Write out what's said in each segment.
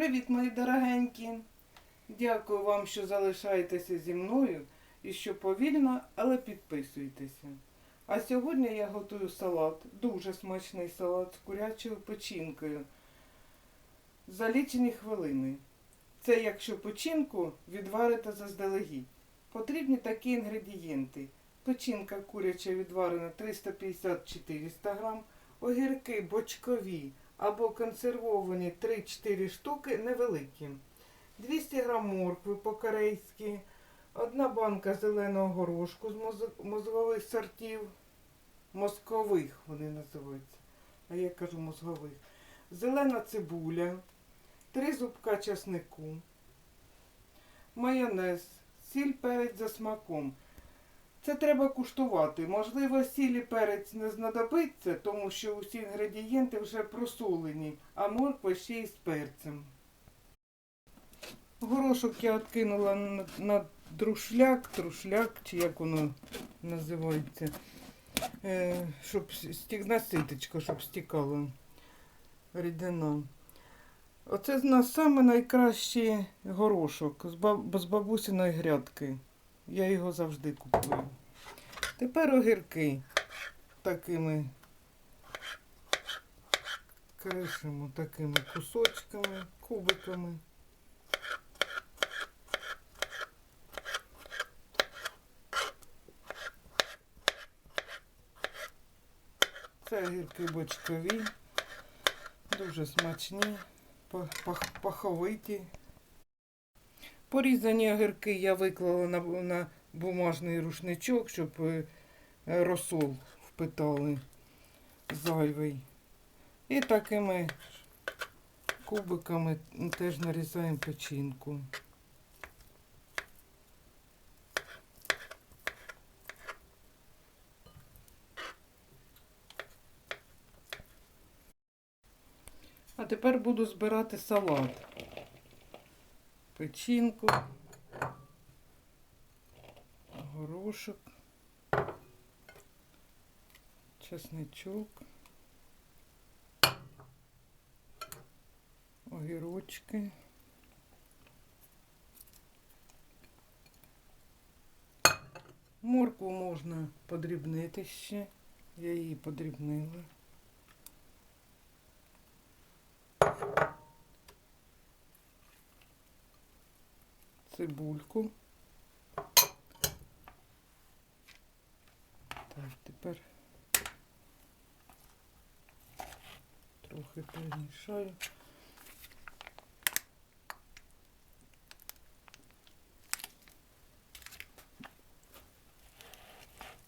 Привіт, мої дорогенькі! Дякую вам, що залишаєтеся зі мною і що повільно, але підписуєтеся. А сьогодні я готую салат, дуже смачний салат з курячою печінкою. За лічені хвилини. Це якщо печінку відварите заздалегідь. Потрібні такі інгредієнти. Печінка куряча відварена 350-400 грам, огірки бочкові або консервовані 3-4 штуки невеликі, 200 грам моркви по-корейськи, одна банка зеленого горошку з мозгових сортів, мозкових вони називаються, а я кажу мозгових, зелена цибуля, 3 зубка часнику, майонез, сіль перець за смаком. Це треба куштувати. Можливо, сіль і перець не знадобиться, тому що усі інгредієнти вже просолені, а морква ще й з перцем. Горошок я відкинула на, на друшляк, трушляк, чи як воно називається, е, щоб стік, на ситочко, щоб стікала рідина. Оце з нас саме найкращий горошок з бабусиної грядки. Я його завжди купую. Тепер огірки такими кришимо такими кусочками, кубиками. Це огірки бочкові, дуже смачні, па- пах- паховиті. Порізані огірки я виклала на, на бумажний рушничок, щоб е, розсол впитали зайвий. І такими кубиками теж нарізаємо печінку. А тепер буду збирати салат. Печінку, горошок, чесничок, огірочки. Моркву можна подрібнити ще. Я її подрібнила. Цибульку. Так, тепер трохи перемішаю.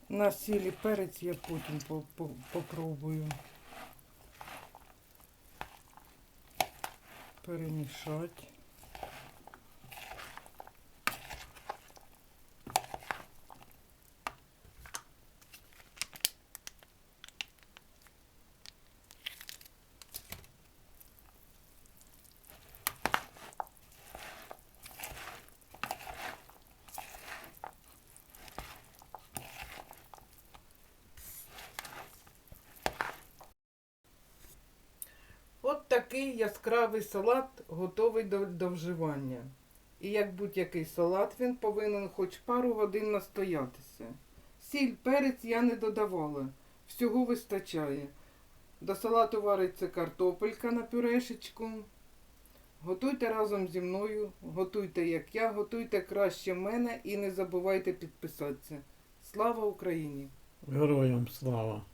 На сілі перець я потім по- по- попробую перемішати. От такий яскравий салат готовий до, до вживання. І як будь-який салат, він повинен хоч пару годин настоятися. Сіль, перець я не додавала. Всього вистачає. До салату вариться картопелька на пюрешечку. Готуйте разом зі мною, готуйте як я, готуйте краще мене і не забувайте підписатися. Слава Україні! Героям слава!